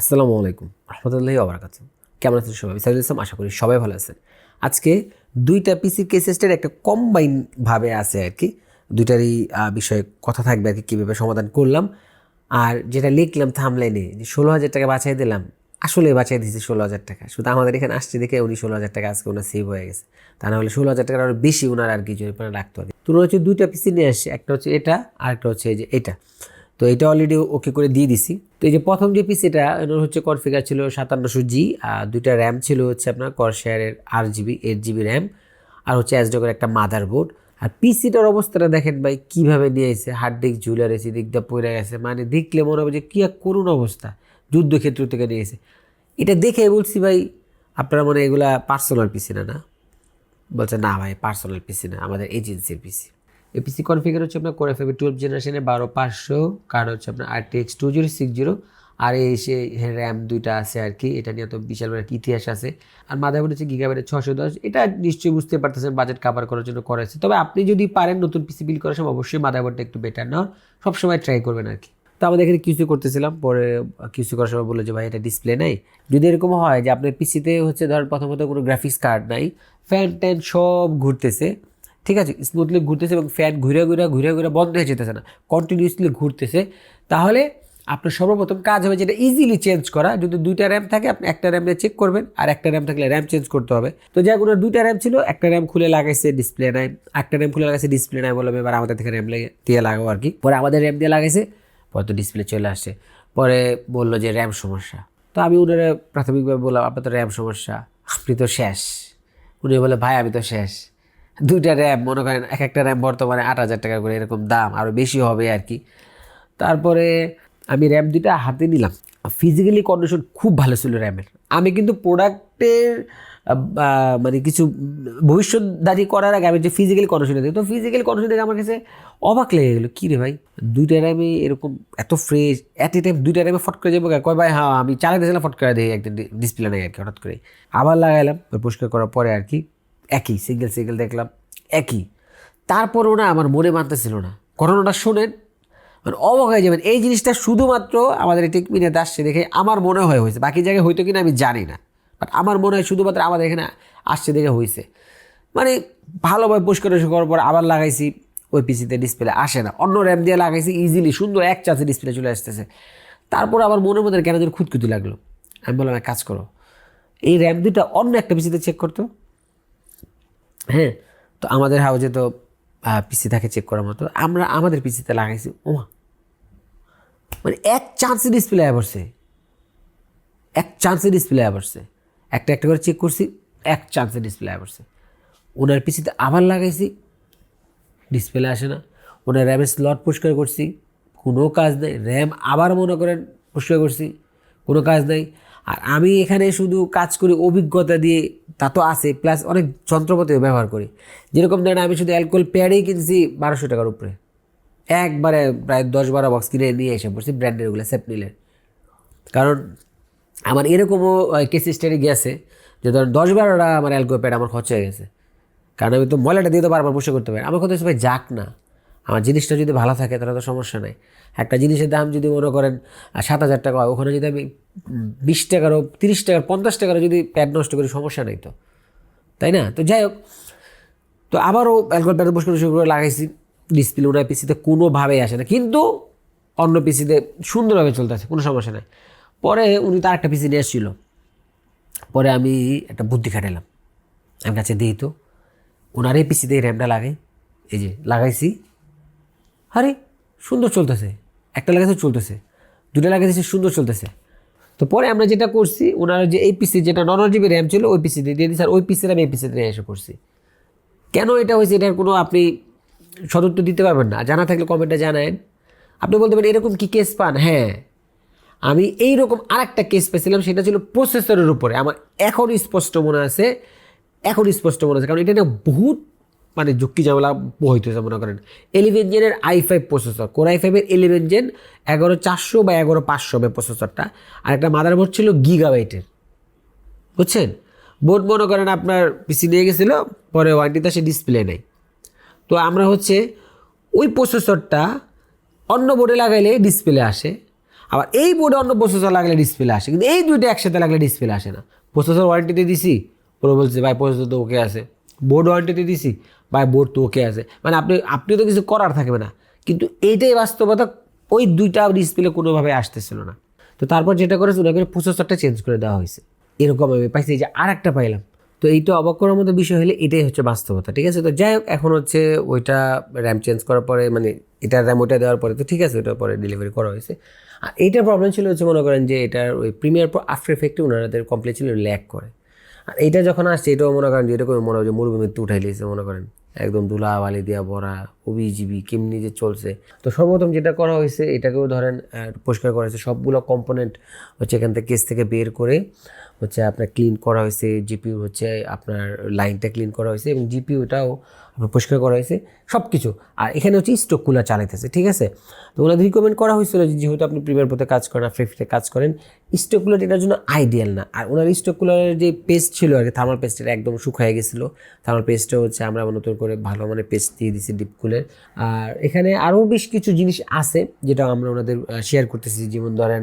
আসসালামু আলাইকুম রহমতুল্লাহি ওবরাকাত কেমন আছেন সবাই? সাইদুল ইসলাম, আশা করি সবাই ভালো আছেন। আজকে দুইটা পিসির কেসেসটার একটা কম্বাইন ভাবে আছে আর কি। দুইটারই বিষয়ে কথা থাকবে আর কি, কীভাবে সমাধান করলাম। আর যেটা লিখলাম থামলাইনে যে ষোলো হাজার টাকা বাঁচাই দিলাম, আসলে বাঁচাই দিয়েছি ষোলো হাজার টাকা। শুধু আমাদের এখানে আসছে দেখে উনি ষোলো হাজার টাকা আজকে ওনার সেভ হয়ে গেছে। তা না হলে ষোলো হাজার টাকার আরও বেশি ওনার আর কি জরিমানা রাখতে হবে। তো হচ্ছে দুইটা পিসি নিয়ে আসছে, একটা হচ্ছে এটা আর একটা হচ্ছে এই যে এটা। তো এটা অলরেডি ওকে করে দিয়ে দিছি। তো এই যে প্রথম যে পিসিটা এটার হচ্ছে কনফিগার ছিল সাতান্নশো জি আর দুইটা র্যাম ছিল হচ্ছে আপনার করশেয়ারের আট জিবি এইট জিবি র্যাম আর হচ্ছে অ্যাসডকের একটা মাদার বোর্ড আর পিসিটার অবস্থাটা দেখেন ভাই, কীভাবে নিয়ে এসে হার্ড ডিস্ক ঝুলার এসে দিক দিয়ে পড়ে গেছে মানে দেখলে মনে হবে যে কী এক করুণ অবস্থা, যুদ্ধক্ষেত্র থেকে নিয়ে এসে এটা দেখে বলছি ভাই, আপনারা মনে এগুলা পার্সোনাল পিসি না না? বলছে, না ভাই পার্সোনাল পিসি না, আমাদের এজেন্সির পিসি এই পিসি কনফিগার হচ্ছে আপনার করে ফেবে টুয়েলভ জেনারেশনে বারো পাঁচশো কার্ড হচ্ছে আপনার R X two zero six zero আর এই সে র্যাম দুইটা আছে আর কি, এটা নিয়ে তো বিশাল বড় একটা ইতিহাস আছে। আর মাদারবোর্ড হচ্ছে গিগাবাইটের ছশো দশ, এটা নিশ্চয়ই বুঝতে পারতেছেন বাজেট কাভার করার জন্য করেছে তবে আপনি যদি পারেন নতুন পিসি বিল করার সময়, অবশ্যই মাদারবোর্ডটা একটু বেটার নেওয়ার সবসময় ট্রাই করবেন আর কি। তো আমাদের এখানে কিছু করতেছিলাম, পরে কিছু করার সময় বলল যে, ভাই, এটা ডিসপ্লে নাই। যদি এরকম হয় যে, আপনার পিসিতে হচ্ছে ধর প্রথমত কোনো গ্রাফিক্স কার্ড নাই ফ্যান ট্যান সব ঘুরতেছে। ঠিক আছে স্মুথলি ঘুরতেছে এবং ফ্যান ঘুরে ঘুরে ঘুরে ঘুরে বন্ধ হয়ে যেতেছে না কন্টিনিউসলি ঘুরতেছে। তাহলে আপনার সর্বপ্রথম কাজ হবে যেটা ইজিলি চেঞ্জ করা, যদি দুইটা র্যাম থাকে আপনি একটা র্যাম চেক করবেন, আর একটা র্যাম থাকলে র্যাম চেঞ্জ করতে হবে। তো যাই ওনার দুইটা র্যাম ছিল, একটা র্যাম খুলে লাগাইছে ডিসপ্লে নাই, একটা র্যাম খুলে লাগাইছে ডিসপ্লে নাই বললাম এবার আমাদের থেকে র্যাম দিয়ে লাগাবো আর কি। পরে আমাদের র্যাম দিয়ে লাগাইছে, পরে তো ডিসপ্লে চলে আসছে। পরে বলল যে র্যাম সমস্যা। তো আমি ওনারা প্রাথমিকভাবে বললাম, আপনার তো র্যাম সমস্যা, আপনি তো শেষ। উনি বলে ভাই, আমি তো শেষ। দুইটা র্যাম, মনে করেন এক একটা র্যাম বর্তমানে আট হাজার টাকা করে এরকম দাম আরও বেশি হবে আর কি। তারপরে আমি র্যাম দুইটা হাতে নিলাম। ফিজিক্যালি কন্ডিশন খুব ভালো ছিল র্যামের। আমি কিন্তু প্রোডাক্টের মানে কিছু ভবিষ্যৎদারি করার আগে আমি যে ফিজিক্যালি কন্ডিশন দিই তো ফিজিক্যাল কন্ডিশন দেখে আমার কাছে অবাক লেগে গেলো, কী রে ভাই? দুইটা র্যামে এরকম এত ফ্রেশ অ্যাট এ টাইম দুইটা র্যামে ফট করে যাব কয়, ভাই হ্যাঁ আমি চালাতেছিলাম ফট করে দিই একদিন ডিসপ্লে নেই আর কি, হঠাৎ করে আবার লাগাইলাম পরিষ্কার করার পরে আর কি, একই সিঙ্গেল সিঙ্গেল দেখলাম। একই। তারপরেও না আমার মনে মানতেছিল না। ঘটনাটা শোনেন মানে অবাক হয়ে যাবেন। এই জিনিসটা শুধুমাত্র আমাদের এই টেকমিনিয়াতে আসছে দেখে আমার মনে হয় হয়েছে। বাকি জায়গায় হয়তো কিনা আমি জানি না। বাট আমার মনে হয় শুধুমাত্র আমাদের এখানে আসছে দেখে হয়েছে। মানে ভালোভাবে পরিষ্কার করার পর আবার লাগাইছি, ওই পিসিতে ডিসপ্লে আসে না। অন্য র্যাম দিয়ে লাগাইছি ইজিলি সুন্দর এক চাষে ডিসপ্লে চলে আসতেছে। তারপর আবার মনের মধ্যে কেন যেন খুঁতখুতি লাগল। আমি বললাম, এক কাজ করো। এই র্যাম দুটা অন্য একটা পিসিতে চেক করতো। হ্যাঁ তো আমাদের হাউজে তো পিসি থাকে চেক করার মতো। আমরা আমাদের পিসিতে লাগাইছি, ওমা। মানে এক চান্সে ডিসপ্লে পড়ছে এক চান্সে ডিসপ্লে পড়ছে একটা একটা করে চেক করছি, এক চান্সে ডিসপ্লে পড়ছে ওনার পিসিতে আবার লাগাইছি ডিসপ্লে আসে না। ওনার র্যামের স্লট পরিষ্কার করছি, কোনো কাজ নেই। র্যাম আবার মনে করেন পরিষ্কার করছি, কোনো কাজ নেই। আর আমি এখানে শুধু কাজ করি অভিজ্ঞতা দিয়ে, তা তো আছে প্লাস অনেক যন্ত্রপাতিও ব্যবহার করি। যেরকম ধরেন আমি শুধু অ্যালকোহল প্যাডেই কিনছি বারোশো টাকার উপরে। একবারে প্রায় দশ বারো বক্স কিনে নিয়ে এসে পড়ছি ব্র্যান্ডেরগুলো সেপনিলের কারণ আমার এরকমও কেস স্টাডি গেছে যে ধর দশ বারোটা আমার অ্যালকোহল প্যাড আমার খরচ হয়ে গেছে। কারণ আমি তো ময়লাটা দিয়ে তো বারবার বসে করতে পারি। আমার কথা হচ্ছে ভাই, যাক না। আমার জিনিসটা যদি ভালো থাকে তাহলে তো সমস্যা নেই। একটা জিনিসের দাম যদি মনে করেন সাত হাজার টাকা হয় ওখানে যদি আমি বিশ টাকারও, তিরিশ টাকার, পঞ্চাশ টাকারও যদি প্যাড নষ্ট করি, সমস্যা নেই তো। তাই না? তো যাই হোক, তো আবারও অ্যালকোহল প্যাড বসে শুরু করে লাগাইছি ডিসপ্লে ওনার পিসিতে কোনোভাবেই আসে না। কিন্তু অন্য পিসিতে সুন্দরভাবে চলতেছে কোনো সমস্যা নেই। পরে উনি তো আরেকটা পিসি নিয়ে এসেছিল পরে আমি একটা বুদ্ধি খাটালাম আমি কাছে দিই তো, ওনার এই পিসিতে র্যামটা লাগাই। এই যে, লাগাইছি। আরে, সুন্দর চলতেছে। একটা লাগাইছে, চলতেছে। দুটো লাগাইছে, সুন্দর চলতেছে। তো পরে আমরা যেটা করছি, ওনার যে এই পিসি যেটা নন জিবি র্যাম ছিল, ওই পিসি দিয়ে দিয়ে দিয়েছি। আর ওই পিসির আমি এই পিসিতে নিয়ে এসে করছি। কেন এটা হয়েছে, এটার কোনো আপনি সদুত্তর দিতে পারবেন না? জানা থাকলে কমেন্টে জানায়েন। আপনি বলতে পারেন, এরকম কি কেস পান? হ্যাঁ। আমি এই রকম আরেকটা কেস পেয়েছিলাম, সেটা ছিল প্রসেসরের উপরে। আমার এখন স্পষ্ট মনে আছে, এখন স্পষ্ট মনে আছে। কারণ এটা নিয়ে বহুত মানে ঝুঁকি ঝামেলা হইতেছে মনে করেন। Eleven জেনের I five processor core I ফাইভের এলিভেন জেন এগারো চারশো বা এগারো পাঁচশো হবে প্রসেসরটা আর একটা মাদারবোর্ড ছিল গিগাবাইটের বুঝছেন? বোর্ড মনে করেন আপনার পিসি নিয়ে গেছিল, পরে ওয়ারেন্টিতে সে ডিসপ্লে নেই। তো আমরা হচ্ছে ওই প্রসেসরটা অন্য বোর্ডে লাগাইলে ডিসপ্লে আসে। আবার এই বোর্ডে অন্য প্রসেসর লাগলে ডিসপ্লে আসে। কিন্তু এই দুইটা একসাথে লাগলে ডিসপ্লে আসে না। প্রসেসর ওয়ারেন্টিতে দিছি ওরা বলছে, ভাই প্রসেসর তো ওকে আছে। বোর্ড ওয়ারেন্টিতে দিছি, ভাই বোর্ড তো ওকে আছে। মানে আপনি আপনি তো কিছু করার থাকবে না। কিন্তু এইটাই বাস্তবতা ওই দুইটা ডিসপ্লে কোনোভাবে আসতেছিল না। তো তারপর যেটা করেছে, ওনাকে প্রসেসরটা চেঞ্জ করে দেওয়া হয়েছে। এরকম আমি পাইছি যে আর একটা পাইলাম। তো এইটা অবাক করার মতো বিষয় হলে এটাই হচ্ছে বাস্তবতা, ঠিক আছে? তো যাই হোক, এখন হচ্ছে ওইটা র্যাম চেঞ্জ করার পরে মানে এটা র্যাম ওইটা দেওয়ার পরে, তো ঠিক আছে ওটার পরে ডেলিভারি করা হয়েছে। আর এইটার প্রবলেম ছিল হচ্ছে, মনে করেন যে এটার ওই প্রিমিয়ার পর আফটার এফেক্টে ওনাদের কমপ্লিট ছিল ল্যাক করে। আর এইটা যখন আসছে, এটাও মনে করেন যে এরকম মনে হয় যে মরুভূমিতে উঠাই লিয়েছে মনে করেন। একদম দুলা বালি দিয়া ভরা, অভিজীবী, কেমনি যে চলছে। তো সর্বপ্রথম যেটা করা হয়েছে, এটাকেও ধরেন পরিষ্কার করা হয়েছে। সবগুলো কম্পোনেন্ট হচ্ছে এখান থেকে কেস থেকে বের করে হচ্ছে আপনার ক্লিন করা হয়েছে জিপিউ হচ্ছে আপনার লাইনটা ক্লিন করা হয়েছে এবং জিপিউটাও আপনার পরিষ্কার করা হয়েছে সব কিছু আর এখানে হচ্ছে স্টক কুলার চালাইতেছে, ঠিক আছে? তো ওনাদের রিকমেন্ড করা হয়েছিল যে যেহেতু আপনি প্রিমিয়ার পথে কাজ করেন আর ফ্রিফিতে কাজ করেন স্টক কুলার এটার জন্য আইডিয়াল না। আর ওনার স্টক কুলারের যে পেস্ট ছিল আর কি থার্মাল পেস্ট এটা একদম শুকিয়ে গেছিল। থার্মাল পেস্টটা হচ্ছে আমরা নতুন করে ভালো মানে পেস্ট দিয়ে দিছি ডিপ কুলের আর এখানে আরও বেশ কিছু জিনিস আছে যেটা আমরা ওনাদের শেয়ার করতেছি। যেমন ধরেন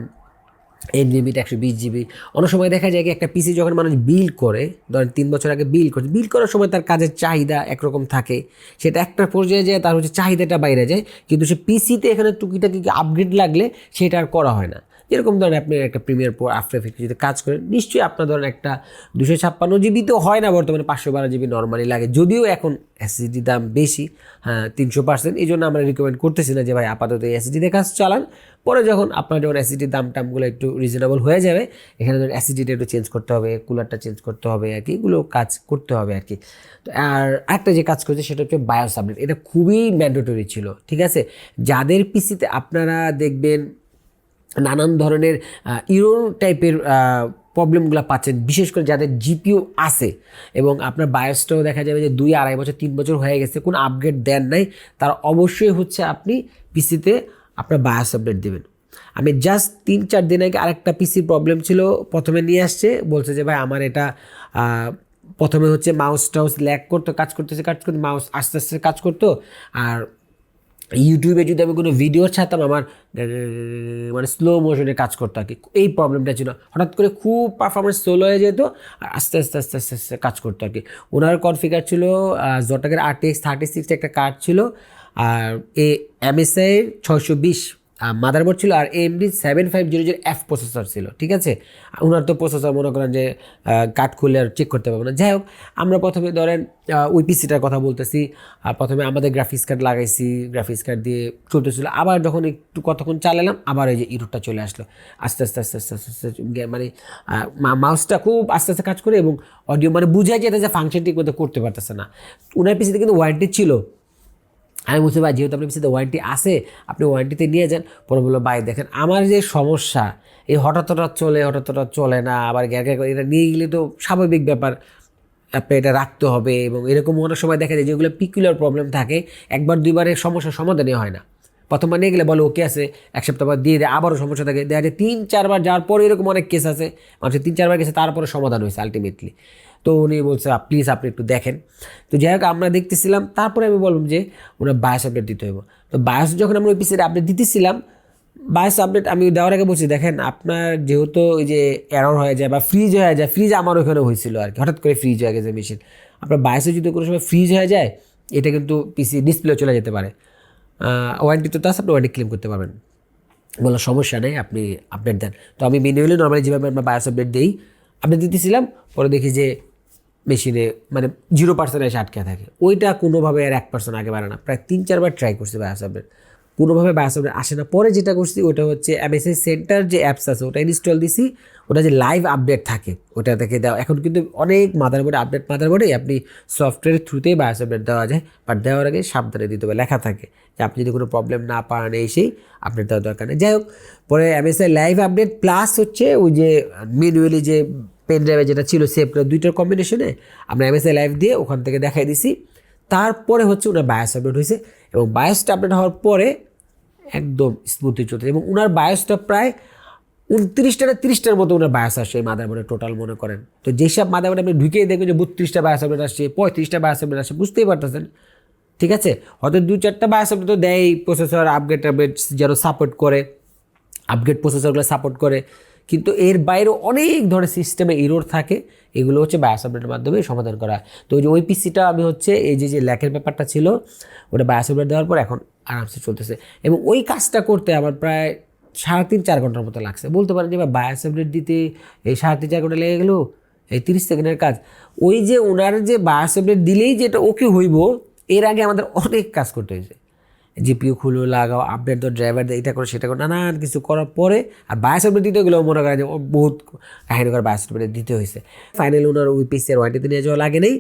এন লিমিট একশো বিশ জিবি অনেক সময় দেখা যায় কি একটা পিসি যখন মানুষ বিল করে, ধরেন তিন বছর আগে বিল করছে বিল করার সময় তার কাজের চাহিদা একরকম থাকে। সেটা একটা পর্যায়ে যায়, তার হচ্ছে চাহিদাটা বাইরে যায়। কিন্তু সে পিসিতে এখানে টুকিটাকি আপগ্রেড লাগলে সেটা আর করা হয় না। যেরকম ধরেন আপনি একটা প্রিমিয়ার পর আফটার এফেক্ট যদি কাজ করেন, নিশ্চয়ই আপনার ধরেন একটা দুশো ছাপ্পান্ন জিবি তো হয় না, বর্তমানে পাঁচশো বারো জিবি নর্মালি লাগে। যদিও এখন এসএসডি দাম বেশি হ্যাঁ তিনশো পার্সেন্ট এই জন্য আমরা রিকমেন্ড করতেছি না যে ভাই আপাতত এসএসডিতে কাজ চালান। পরে যখন আপনার যখন অ্যাসিডির দাম টামগুলো একটু রিজনেবল হয়ে যাবে, এখানে ধরুন অ্যাসিডিটা একটু চেঞ্জ করতে হবে কুলারটা চেঞ্জ করতে হবে, আর কি, এগুলো কাজ করতে হবে আর কি। তো আর একটা যে কাজ করছে সেটা হচ্ছে বায়োস আপডেট এটা খুবই ম্যান্ডেটরি ছিল, ঠিক আছে? যাদের পিসিতে আপনারা দেখবেন নানান ধরনের ইউরো টাইপের প্রবলেমগুলো পাচ্ছেন। বিশেষ করে যাদের জিপিও আছে এবং আপনার বায়োসটাও দেখা যাবে যে দুই, আড়াই বছর, তিন বছর হয়ে গেছে, কোনো আপগ্রেড দেন নাই, তার অবশ্যই হচ্ছে আপনি পিসিতে আপনার বায়োস আপডেট দেবেন। আমি জাস্ট তিন, চার দিন আগে আরেকটা পিসির প্রবলেম ছিল, প্রথমে নিয়ে আসছে, বলছে যে, ভাই, আমার এটা প্রথমে হচ্ছে মাউস টাউস ল্যাক করতো, কাজ করতেছে, কাজ করতে, মাউস আস্তে আস্তে কাজ করতো, আর ইউটিউবে যদি আমি কোনো ভিডিও ছাড়তাম, আমার মানে স্লো মোশনে কাজ করতো আর কি। এই প্রবলেমটা ছিল। হঠাৎ করে খুব পারফরমেন্স স্লো হয়ে যেত, আর আস্তে আস্তে আস্তে আস্তে আস্তে কাজ করতো আর কি। ওনার কনফিগার ছিল জটাকের আরটিএক্স থার্টি সিক্স একটা কার্ড ছিল, আর এ এমএসআই ছয়শো বিশ মাদারবোর্ড ছিল আর MD seven five zero zero F processor ছিল ঠিক আছে? ওনার তো প্রসেসর মনে করেন যে কার্ড খুলে আর চেক করতে পারব না। যাই হোক আমরা প্রথমে ধরেন আহ, ওই পিসিটার কথা বলতেছি আর প্রথমে আমাদের গ্রাফিক্স কার্ড লাগাইছি গ্রাফিক্স কার্ড দিয়ে চলতেছিল। আবার যখন একটু কতক্ষণ চালালাম আবার এই যে ইরোডটা চলে আসলো। আস্তে আস্তে আস্তে আস্তে আস্তে আস্তে মানে মাউসটা খুব আস্তে আস্তে কাজ করে এবং অডিও মানে বুঝাই যেতে যে ফাংশন ঠিক করতে পারতেছে না। ওনার পিসিতে কিন্তু ওয়ারেন্টি ছিল। আমি বলছি, ভাই, যেহেতু আপনার পিছিয়ে ওয়ারেন্টি আছে, আপনি ওয়ারেন্টিতে নিয়ে যান। পরে বলল, ভাই, দেখেন, আমার যে সমস্যা, এই হঠাৎ হঠাৎ চলে, হঠাৎ হঠাৎ চলে না, আবার গ্যার গ্যার এটা নিয়ে গেলে তো স্বাভাবিক ব্যাপার, আপনি এটা রাখতে হবে। এবং এরকম অনেক সময় দেখা যায়, যেগুলো পিকুলার প্রবলেম থাকে, একবার দুইবারের সমস্যার সমাধানই হয় না। প্রথমবার নিয়ে গেলে বলো, ওকে আছে, এক সপ্তাহ পর দিয়ে দেয় আবারও সমস্যা থাকে। দেখা যায়, তিন, চারবার যাওয়ার পরে এরকম অনেক কেস আছে, মানুষের তিন, চারবার গেছে, তারপরে সমাধান হয়েছে আলটিমেটলি তো উনি বলছে প্লিজ আপনি একটু দেখেন। তো যাই হোক, আমরা দেখতেছিলাম, তারপরে আমি বললাম যে ওনার বায়োস আপডেট দিতে হবে তো বায়োস যখন আমরা ওই পিসের আপডেট দিতেছিলাম বায়োস আপডেট আমি দেওয়ার আগে বলছি, দেখেন, আপনার যেহেতু ওই যে এরর হয়ে যায় বা ফ্রিজ হয়ে যায় ফ্রিজ আমার ওখানে হয়েছিল আর কি, হঠাৎ করে ফ্রিজ হয়ে গেছে মেশিন আপনার বায়োসে যদি কোনো সময় ফ্রিজ হয়ে যায়, এটা কিন্তু পিসি ডিসপ্লে চলে যেতে পারে। ওয়ারেন্টি তো আছে, আপনি ওয়ারেন্টি ক্লেম করতে পারবেন। বলার সমস্যা নেই, আপনি আপডেট দেন। তো আমি ম্যানুয়ালি নর্মালি যেভাবে আমরা বায়োস আপডেট দিই আপডেট দিতেছিলাম, পরে দেখি যে মেশিনে মানে জিরো পার্সেন্ট এসে আটকে থাকে। ওইটা কোনোভাবে আর এক পার্সেন্ট আগে বাড়ে না। প্রায় তিন, চারবার ট্রাই করছি বায়োস আপডেট কোনোভাবে বায়োস আপডেট আসে না। পরে যেটা করছি, ওটা হচ্ছে এমএসআই সেন্টার যে অ্যাপস আছে, ওটা ইনস্টল দিছি। ওটা যে লাইভ আপডেট থাকে, ওটা থেকে দেওয়া। এখন কিন্তু অনেক মাদারবোর্ডে আপডেট মাদারবোর্ডে আপনি সফটওয়্যারের থ্রুতেই বায়োস আপডেট দেওয়া যায়। বাট দেওয়ার আগে সাবধানে দিতে হবে, লেখা থাকে যে আপনি যদি কোনো প্রবলেম না পান এই সেই আপডেট দেওয়ার দরকার নেই। যাই হোক, পরে এমএসআই লাইভ আপডেট প্লাস হচ্ছে ওই যে ম্যানুয়ালি যে পেন ড্রাইভে যেটা ছিল সেভটা দুইটার কম্বিনেশনে আমরা এমএসআই লাইভ দিয়ে ওখান থেকে দেখাই দিছি। তারপরে হচ্ছে ওনার বায়োস আপডেট হয়েছে এবং বায়োসটা আপডেট হওয়ার পরে একদম স্মুথলি চলতেছে এবং ওনার বায়োসটা প্রায় উনত্রিশটা না তিরিশটার মতো ওনার বায়াস আসছে এই মাদারবোর্ডে টোটাল মনে করেন। তো যেসব মাদারবোর্ডে আপনি ঢুকেই দেখবেন যে বত্রিশটা বায়াস আপডেট আসছে, পঁয়ত্রিশটা বায়াস আপডেট আসছে, বুঝতেই পারতেছেন। ঠিক আছে? হয়তো দু চারটা বায়াস আপডেট তো দেয় প্রসেসর আপগ্রেড আপগ্রেড যেন সাপোর্ট করে আপগ্রেড প্রসেসরগুলো সাপোর্ট করে। কিন্তু এর বাইরেও অনেক ধরনের সিস্টেমে ইরোর থাকে। এগুলো হচ্ছে বায়াস আপডেটের মাধ্যমে সমাধান করা। হয়। তো ওই যে ওই পিসিটা আমি হচ্ছে এই যে যে ল্যাকের ব্যাপারটা ছিল, ওটা বায়াস আপডেট দেওয়ার পর এখন আরামসে চলতেছে। এবং ওই কাজটা করতে আমার প্রায় সাড়ে তিন, চার ঘণ্টার মতো লাগছে। বলতে পারেন যে বায়াস আপডেট দিতে এই সাড়ে তিন, চার ঘণ্টা লেগে গেলো, এই তিরিশ সেকেন্ডের কাজ। ওই যে ওনার যে বায়াস আপডেট দিলেই যেটা ওকে হইব, এর আগে আমাদের অনেক কাজ করতে হয়েছে। জিপিও খুলো, লাগাও আপডেট দাও ড্রাইভার এটা করো, সেটা করো, নানান কিছু করার পরে আর বায়াস আপডেট দিতে গেলেও মনে করেন যে বহুত কাহিনী করে বায়াস আপডেট দিতে হয়েছে। ফাইনাল ওনার ওই পিসের ওয়ারেন্টিতে নিয়ে যাওয়া লাগে নেই।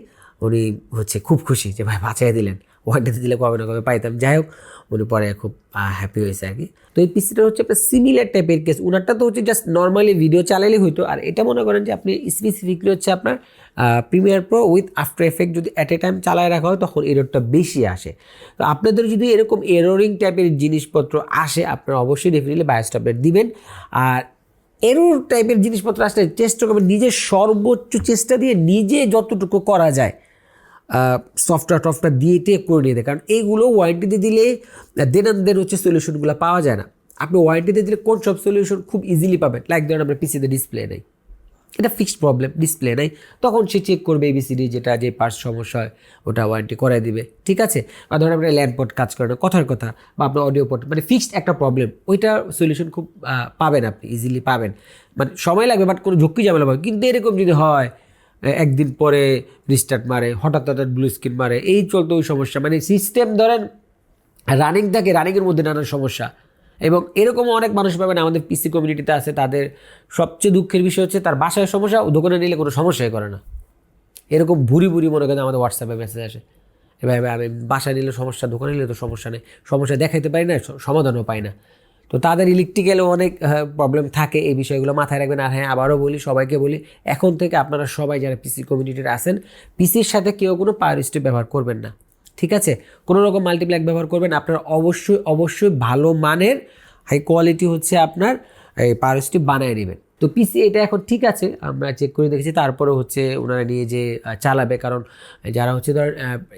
উনি হচ্ছে খুব খুশি যে, ভাই বাঁচাই দিলেন। ওয়ারেন্টিতে দিলে কবে না কবে পাইতাম। যাই হোক, উনি পরে খুব হ্যাপি হয়েছে আর কি। তো এই পিসিটা হচ্ছে একটা সিমিলার টাইপের কেস ওনারটা তো হচ্ছে জাস্ট নর্মালি ভিডিও চালালেই হইতো। আর এটা মনে করেন যে, আপনি স্পেসিফিকলি হচ্ছে আপনার premiere pro with after effect যদি অ্যাট এ টাইম চালায় রাখা হয়, তখন এররটা বেশি আসে। তো আপনাদের যদি এরকম এরোরিং টাইপের জিনিসপত্র আসে, আপনারা অবশ্যই ডেফিনেটলি বায়োস দিবেন। আর এরোর টাইপের জিনিসপত্র আসলে চেষ্টা করবেন নিজের সর্বোচ্চ চেষ্টা দিয়ে নিজে যতটুকু করা যায় সফটওয়্যার টফটওয়্যার দিয়ে টেক করে নিয়ে দেয়। কারণ এইগুলো ওয়ারেন্টিতে দিলে দেন দেন হচ্ছে সলিউশনগুলো পাওয়া যায় না। আপনি ওয়ারেন্টিতে দিলে কোন সব সলিউশন খুব ইজিলি পাবেন? লাইক ধরেন আপনার পিসিতে ডিসপ্লে নেই। এটা ফিক্সড প্রবলেম ডিসপ্লে নেই। তখন সে চেক করবে এবিসিডি যেটা, যে পার্টস সমস্যা হয়, ওটা ওয়ারেন্টি করাই দিবে। ঠিক আছে? বা ধরেন আপনার ল্যান্ড পোর্ট কাজ করে না, কথার কথা, বা আপনার অডিও পোর্ট মানে ফিক্সড একটা প্রবলেম ওইটা সলিউশন খুব পাবেন আপনি ইজিলি পাবেন। মানে সময় লাগবে বাট কোনো ঝক্কি ঝামেলা পাবে কিন্তু এরকম যদি হয় একদিন পরে রিস্টার্ট মারে, হঠাৎ হঠাৎ ব্লু স্ক্রিন মারে, এই চলতো ওই সমস্যা। মানে সিস্টেম ধরেন রানিং থাকে রানিংয়ের মধ্যে নানান সমস্যা। এবং এরকমও অনেক মানুষ পাবেন আমাদের পিসি কমিউনিটিতে আছে, তাদের সবচেয়ে দুঃখের বিষয় হচ্ছে, তার বাসায় সমস্যা, ও দোকানে নিলে কোনো সমস্যাই করে না। এরকম ভুরি ভুরি মনে করেন, আমাদের হোয়াটসঅ্যাপে মেসেজ আসে। এবার আমি বাসায় নিলে সমস্যা, দোকানে নিলে তো সমস্যা নেই। সমস্যা দেখাইতে পারি না সমাধানও পাই না। তো তাদের ইলেকট্রিক্যালও অনেক প্রবলেম থাকে এই বিষয়গুলো মাথায় রাখবেন। আর হ্যাঁ আবারও বলি, সবাইকে বলি, এখন থেকে আপনারা সবাই যারা পিসি কমিউনিটির আছেন পিসির সাথে কেউ কোনো পাওয়ার স্ট্রিপ ব্যবহার করবেন না, ঠিক আছে? কোনো রকম মাল্টিপ্ল্যাক ব্যবহার করবেন আপনার অবশ্যই অবশ্যই ভালো মানের হাই কোয়ালিটি হচ্ছে আপনার, এই পাওয়ার স্ট্রিপ বানায় নেবেন। তো পিসি এটা এখন ঠিক আছে, আমরা চেক করে দেখেছি। তারপরে হচ্ছে ওনারা নিয়ে যে চালাবে, কারণ যারা হচ্ছে ধর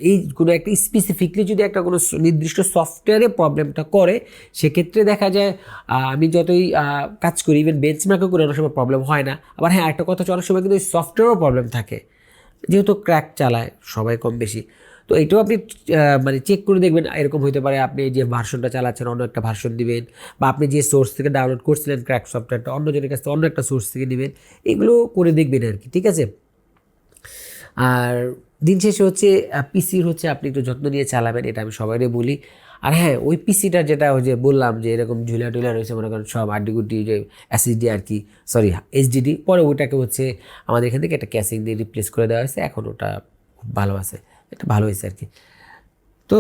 এই কোনো একটা স্পেসিফিকলি যদি একটা কোনো নির্দিষ্ট সফটওয়্যারে প্রবলেমটা করে, সেক্ষেত্রে দেখা যায় আমি যতই কাজ করি ইভেন বেঞ্চমার্কও করে, অনেক সময় প্রবলেম হয় না। আবার হ্যাঁ একটা কথা হচ্ছে, অনেক সময় কিন্তু ওই সফটওয়্যারও প্রবলেম থাকে। যেহেতু ক্র্যাক চালায় সবাই কম বেশি তো এটাও আপনি মানে চেক করে দেখবেন, এরকম হতে পারে আপনি যে ভার্সনটা চালাচ্ছেন, অন্য একটা ভার্সন দিবেন, বা আপনি যে সোর্স থেকে ডাউনলোড করছিলেন ক্র্যাক সফটওয়্যারটা অন্যজনের কাছ থেকে অন্য একটা সোর্স থেকে নেবেন, এগুলো করে দেখবেন আর কি, ঠিক আছে? আর দিন শেষে হচ্ছে পিসির হচ্ছে আপনি একটু যত্ন নিয়ে চালাবেন, এটা আমি সবাইকে বলি। আর হ্যাঁ ওই পিসিটা যেটা ওই যে বললাম যে এরকম ঝুলা টুলা রয়েছে, মনে করেন সব আড্ডিগুড্ডি, যে অ্যাসিডি আর কি সরি এইচডিডি পরে ওইটাকে হচ্ছে আমাদের এখান থেকে একটা ক্যাসিং দিয়ে রিপ্লেস করে দেওয়া হয়েছে, এখন ওটা খুব ভালো আছে। এটা ভালো হয়েছে আর কি। তো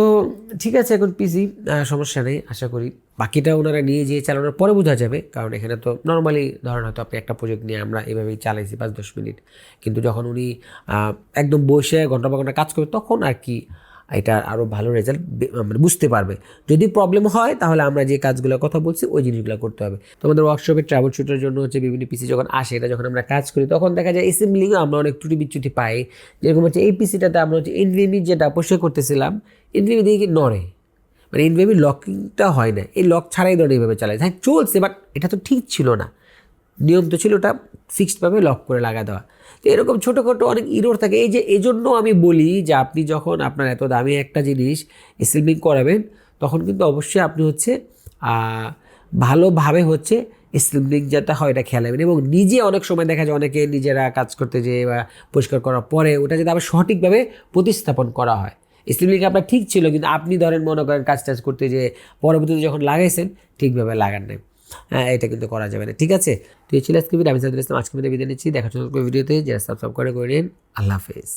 ঠিক আছে, এখন পিজি সমস্যা নেই, আশা করি। বাকিটা ওনারা নিয়ে যেয়ে চালানোর পরে বোঝা যাবে, কারণ এখানে তো নর্মালি ধরেন হয়তো আপনি একটা প্রজেক্ট নিয়ে আমরা এভাবেই চালাইছি পাঁচ দশ মিনিট। কিন্তু যখন উনি একদম বসে ঘণ্টা বা ঘণ্টা কাজ করবে তখন আর কি এটা আরও ভালো রেজাল্ট মানে বুঝতে পারবে। যদি প্রবলেম হয়, তাহলে আমরা যে কাজগুলোর কথা বলছি, ওই জিনিসগুলো করতে হবে। তো আমাদের ওয়ার্কশপে ট্রাভেল শুটের জন্য হচ্ছে বিভিন্ন পিসি যখন আসে, এটা যখন আমরা কাজ করি, তখন দেখা যায় এসেম্বলিংয়ে আমরা অনেক ত্রুটি বিচ্যুতি পাই। যেরকম হচ্ছে এই পিসিটাতে আমরা হচ্ছে এনভিএমি যেটা পরিষ্কার করতেছিলাম এনভিএমি দিয়ে কি নড়ে? মানে এনভিএমি লকিংটা হয় না। এই লক ছাড়াই ধরে এইভাবে চালায়। হ্যাঁ চলছে বাট এটা তো ঠিক ছিল না। নিয়ম তো ছিল ওটা ফিক্সডভাবে লক করে লাগা দেওয়া। তো এরকম ছোটোখাটো অনেক ইরোর থাকে। এই যে এই জন্য আমি বলি যে আপনি যখন আপনার এত দামি একটা জিনিস স্লিমিং করাবেন, তখন কিন্তু অবশ্যই আপনি হচ্ছে ভালোভাবে হচ্ছে স্লিমিং যেটা হয় এটা খেয়াল রাখবেন। এবং নিজে অনেক সময় দেখা যায় অনেকে নিজেরা কাজ করতে যেয়ে বা পরিষ্কার করার পরে ওটা যাতে আবার সঠিকভাবে প্রতিস্থাপন করা হয়। স্লিমিং আপনার ঠিক ছিল, কিন্তু আপনি ধরেন মনে করেন কাজ টাজ করতে যে পরবর্তীতে যখন লাগাইছেন, ঠিকভাবে লাগান নাই। এটা কিন্তু করা যাবে না। ঠিক আছে? তো এই ছিল আজকে ভিডিও আমি সাদুল ইসলাম আজকে ভিডিও বিদায় নিচ্ছি। দেখার জন্য ভিডিওতে যারা সাবস্ক্রাইব করে করে নিন, আল্লাহ হাফেজ।